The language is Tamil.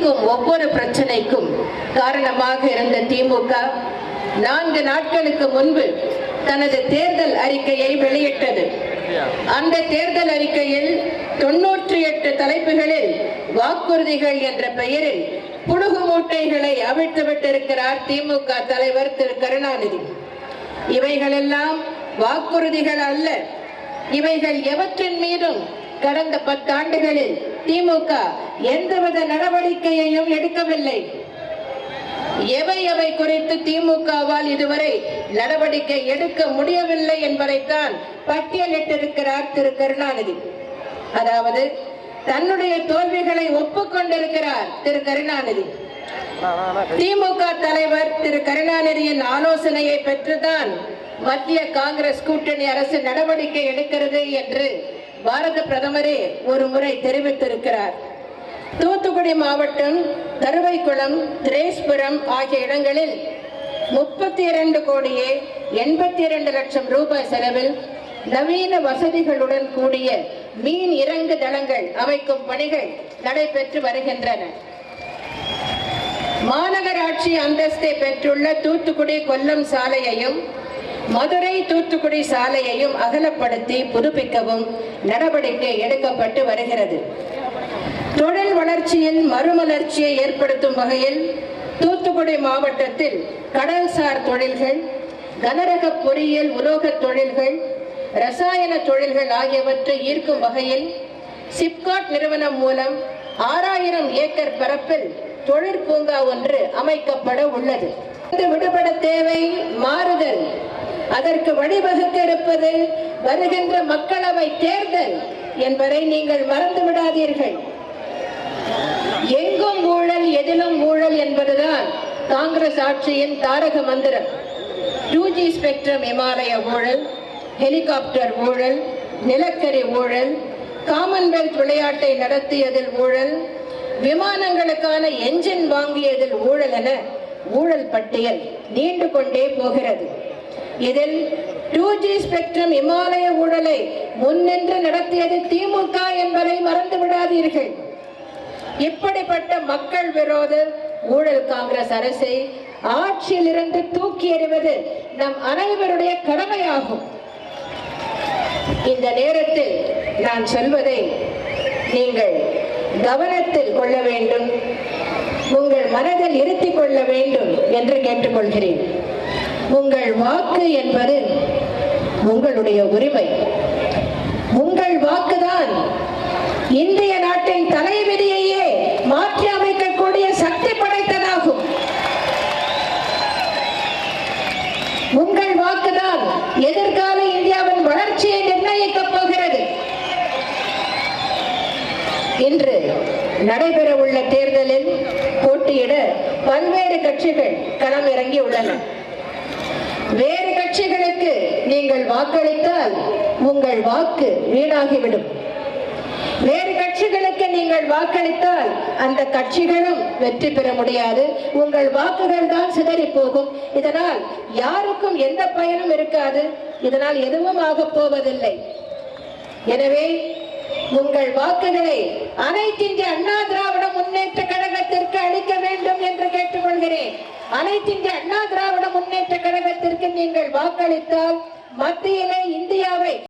நீங்கள் ஒவ்வொரு பிரச்சனைக்கும் காரணமாக இருந்த திமுக நான்கு நாட்களுக்கு முன்பு தனது தேர்தல் அறிக்கையை வெளியிட்டது. அந்த தேர்தல் அறிக்கையில் தொன்னூற்றி எட்டு தலைப்புகளில் வாக்குறுதிகள் என்ற பெயரில் புடுகு மூட்டைகளை அவிழ்த்து விட்டிருக்கிறார் திமுக தலைவர் திரு. கருணாநிதி. இவைகளெல்லாம் வாக்குறுதிகள் அல்ல. இவைகள் எவற்றின் மீதும் கடந்த பத்தாண்டுகளில் திமுக எந்தவித நடவடிக்கையையும் எடுக்கவில்லை. எவை எவை குறித்து திமுகவால் இதுவரை நடவடிக்கை எடுக்க முடியவில்லை என்பதைத்தான் பட்டியலிட்டிருக்கிறார் திரு. கருணாநிதி. அதாவது தன்னுடைய தோல்விகளை ஒப்புக்கொண்டிருக்கிறார் திரு. கருணாநிதி. திமுக தலைவர் திரு. கருணாநிதியின் ஆலோசனையை பெற்றுதான் மத்திய காங்கிரஸ் கூட்டணி அரசு நடவடிக்கை எடுக்கிறது என்று பாரத பிரதமரே ஒரு முறை தெரிவித்திருக்கிறார். தூத்துக்குடி மாவட்டம் தருவைக்குளம் திரேஸ்புரம் ஆகிய இடங்களில் முப்பத்தி இரண்டு கோடியே எண்பத்தி இரண்டு லட்சம் ரூபாய் செலவில் நவீன வசதிகளுடன் கூடிய மீன் இறங்கு தளங்கள் அமைக்கும் பணிகள் நடைபெற்று வருகின்றன. மாநகராட்சி அந்தஸ்தை பெற்றுள்ள தூத்துக்குடி கொல்லம் சாலையையும் மதுரை தூத்துக்குடி சாலையையும் அகலப்படுத்தி புதுப்பிக்கவும் நடவடிக்கை எடுக்கப்பட்டு வருகிறது. தொழில் வளர்ச்சியில் மறுமலர்ச்சியை ஏற்படுத்தும் வகையில் தூத்துக்குடி மாவட்டத்தில் கடல்சார் தொழில்கள் கனரக பொறியியல் உலோகத் தொழில்கள் ரசாயன தொழில்கள் ஆகியவற்றை ஈர்க்கும் வகையில் சிப்காட் நிறுவனம் மூலம் ஆறாயிரம் ஏக்கர் பரப்பில் தொழிற்பூங்கா ஒன்று அமைக்கப்பட உள்ளது. விடுபட தேவை மாறுதல். அதற்கு வழிவகுக்க இருப்பது வருகின்ற மக்களவை தேர்தல் என்பதை நீங்கள் மறந்து விடாதீர்கள். எங்கும் ஊழல் எதிலும் ஊழல் என்பதுதான் காங்கிரஸ் ஆட்சியின் தாரக மந்திரம். டூ ஜி ஸ்பெக்ட்ரம் இமாலய ஊழல் ஹெலிகாப்டர் ஊழல் நிலக்கரி ஊழல் காமன்வெல்த் விளையாட்டை நடத்தியதில் ஊழல் விமானங்களுக்கான என்ஜின் வாங்கியதில் ஊழல் என ஊழல் பட்டியல் நீண்டு கொண்டே போகிறது. இதில் டூ ஜி ஸ்பெக்ட்ரம் இமாலய ஊழலை முன்னின்று நடத்தியது திமுக என்பதை மறந்து விடாதீர்கள் இப்படிப்பட்ட மக்கள் விரோத ஊழல் காங்கிரஸ் அரசை ஆட்சியிலிருந்து தூக்கி எறிவது நம் அனைவருடைய கடமையாகும். இந்த நேரத்தில் நான் சொல்வதை நீங்கள் கவனத்தில் கொள்ள வேண்டும். உங்கள் மனதில் இருத்திக் கொள்ள வேண்டும் என்று கேட்டுக்கொள்கிறேன். உங்கள் வாக்கு என்பது உங்களுடைய உரிமை. உங்கள் வாக்குதான் இந்திய நாட்டின் தலைவிதியையே மாற்றி அமைக்கக்கூடிய சக்தி படைத்ததாகும். உங்கள் வாக்குதான் எதிர்கால இந்தியாவின் வளர்ச்சியை நிர்ணயிக்கப் போகிறது. இன்று நடைபெறவுள்ள தேர்தலில் போட்டியிட பல்வேறு கட்சிகள் களம் இறங்கி உள்ளன வேறு கட்சிகளுக்கு நீங்கள் வாக்களித்தால் உங்கள் வாக்கு வீணாகிவிடும். வேறு கட்சிகளுக்கு நீங்கள் வாக்களித்தால் அந்த கட்சிகளும் வெற்றி பெற முடியாது. உங்கள் வாக்குகள் தான் சிதறி போகும். இதனால் யாருக்கும் எந்த பயனும் இருக்காது. இதனால் எதுவும் ஆகப் போவதில்லை. எனவே உங்கள் வாக்குகளை அனைத்திந்திய அண்ணா திராவிட முன்னேற்ற கழகத்திற்கு அளிக்க வேண்டும் என்று கேட்டுக்கொள்கிறேன். அனைத்திந்திய